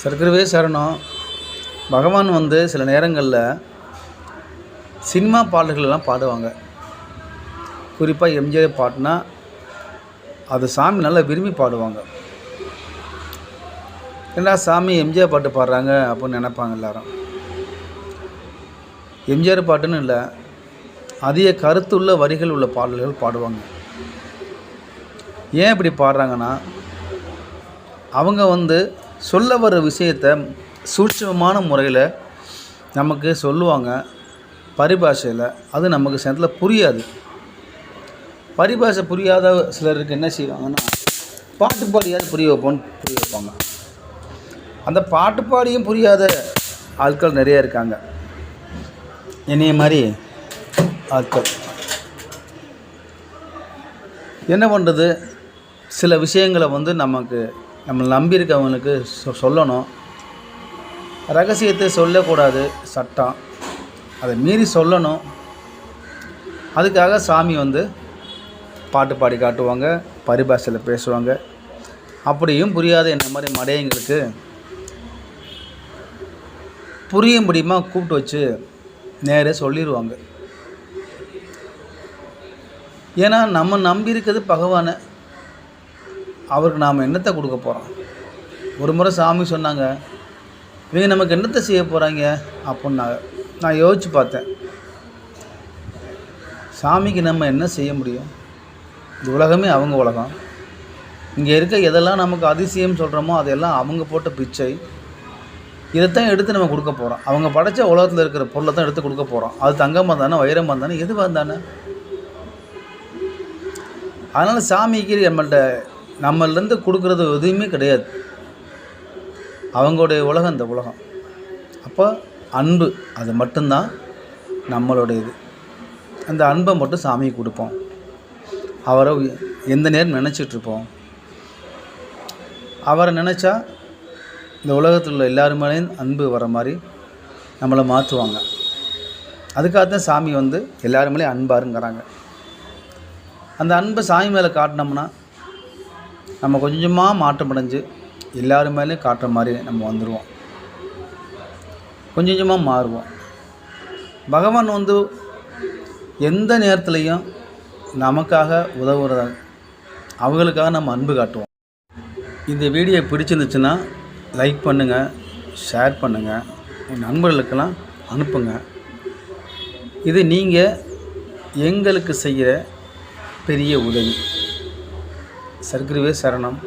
சர்க்கரவே சரணம். பகவான் வந்து சில நேரங்களில் சினிமா பாடல்கள் எல்லாம் பாடுவாங்க. குறிப்பாக எம்ஜிஆர் பாட்டுனா அது சாமி நல்லா விரும்பி பாடுவாங்க. என்ன சாமி எம்ஜிஆர் பாட்டு பாடுறாங்க அப்படின்னு நினைப்பாங்க எல்லாரும். எம்ஜிஆர் பாட்டுன்னு இல்லை அதிக கருத்துள்ள வரிகள் உள்ள பாடல்கள் பாடுவாங்க. ஏன் இப்படி பாடுறாங்கன்னா அவங்க வந்து சொல்ல வர விஷயத்தை சூட்சமமான முறையில் நமக்கு சொல்லுவாங்க பரிபாஷையில். அது நமக்கு சிலத்தில் புரியாது. பரிபாஷை புரியாத சிலருக்கு என்ன செய்வாங்கன்னா பாட்டு பாடியாவது புரிய வைப்போம்னு புரிய வைப்பாங்க. அந்த பாட்டு பாடியும் புரியாத ஆட்கள் நிறைய இருக்காங்க. என்னைய மாதிரி ஆட்கள். என்ன பண்ணுறது சில விஷயங்களை வந்து நமக்கு நம்மளை நம்பியிருக்கவங்களுக்கு சொ சொல்லணும். ரகசியத்தை சொல்லக்கூடாது சட்டம். அதை மீறி சொல்லணும். அதுக்காக சாமி வந்து பாட்டு பாடி காட்டுவாங்க பரிபாஷையில் பேசுவாங்க. அப்படியும் புரியாத என்ன மாதிரி மடையங்களுக்கு. புரிய முடியுமா கூப்பிட்டு வச்சு நேரே சொல்லிடுவாங்க ஏன்னா நம்ம நம்பி இருக்கிறது பகவானை அவருக்கு நாம் என்னத்தை கொடுக்க போகிறோம் ஒரு முறை சாமி சொன்னாங்க இவங்க நமக்கு என்னத்தை செய்ய போகிறாங்க அப்படின்னாங்க நான் யோசித்து பார்த்தேன். சாமிக்கு நம்ம என்ன செய்ய முடியும்? இந்த உலகமே அவங்க உலகம். இங்கே இருக்க எதெல்லாம் நமக்கு அதிசயம் சொல்கிறோமோ அதெல்லாம் அவங்க போட்ட பிச்சை. இதைத்தான் எடுத்து நம்ம கொடுக்க போகிறோம் அவங்க படைச்ச உலகத்தில் இருக்கிற பொருளை தான் எடுத்து கொடுக்க போகிறோம் அது தங்கமாக தானே வைரமாக தானே எதுவாக இருந்தானே? அதனால் சாமிக்கு நம்மள்கிட்ட நம்மளேருந்து கொடுக்குறது எதுவுமே கிடையாது. அவங்களுடைய உலகம் இந்த உலகம். அப்போ அன்பு அது மட்டும்தான் நம்மளுடைய இது அந்த அன்பை மட்டும் சாமிக்கு கொடுப்போம். அவரை எந்த நேரம் நினச்சிட்ருப்போம். அவரை நினச்சா இந்த உலகத்தில் உள்ள எல்லாருமேலேயும் அன்பு வர மாதிரி நம்மளை மாற்றுவாங்க. அதுக்காக தான் சாமி வந்து எல்லாருமேலேயும் அன்பாருங்கிறாங்க. அந்த அன்பை சாமி மேலே காட்டினோம்னா நம்ம கொஞ்சமாக மாற்றம் அடைஞ்சு மேலேயும் காட்டுற மாதிரி நம்ம வந்துடுவோம் கொஞ்சம் கொஞ்சமாக மாறுவோம். பகவான் வந்து எந்த நேரத்துலையும் நமக்காக உதவுறத அவங்களுக்காக நம்ம அன்பு காட்டுவோம். இந்த வீடியோ பிடிச்சிருந்துச்சுன்னா லைக் பண்ணுங்கள் ஷேர் பண்ணுங்கள் உங்கள் நண்பர்களுக்கெல்லாம் அனுப்புங்க. இது நீங்கள் எங்களுக்கு செய்கிற பெரிய உதவி. சர்க்குருவே சரணம்.